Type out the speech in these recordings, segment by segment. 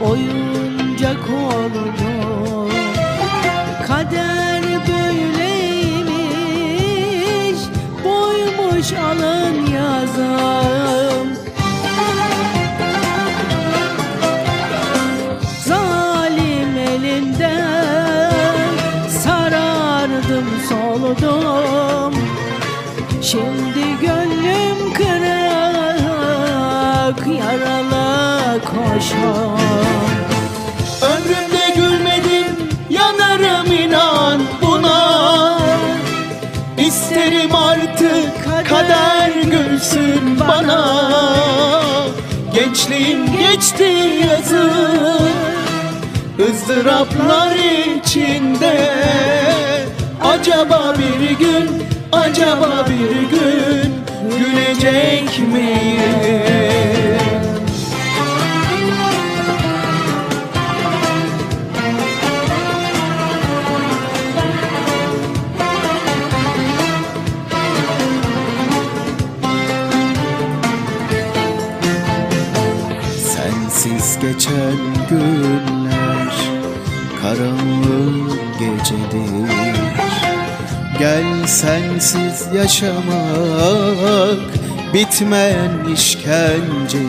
oyuncak olur Kader böyleymiş boymuş alın yazım. Zalim elinde sarardım soludum. Şimdi gönlüm kırık yaralı koşum Ömrümde gülmedim yanarım inan buna. İsterim artık kader gülsün bana. Gençliğim geçti yazık ızdıraplar içinde. Acaba bir gün, acaba bir gün gülecek miyim? Sensiz geçen günler karanlık gecedir. Gel sensiz yaşamak bitmeyen işkencedir.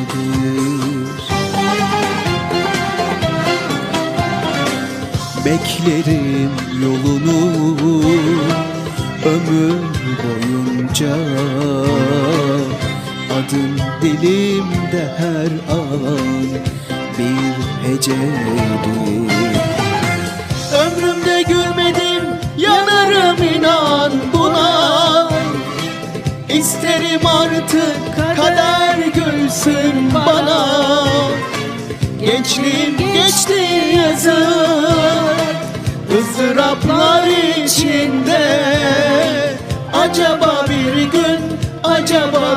Beklerim yolunu ömür boyunca Adın dilimde her an bir hecedir Ömrümde gülmedim yanarım inan buna. İsterim artık kader gülsün bana. Gençliğim geçti yazık ızdıraplar içinde. Acaba bir gün, acaba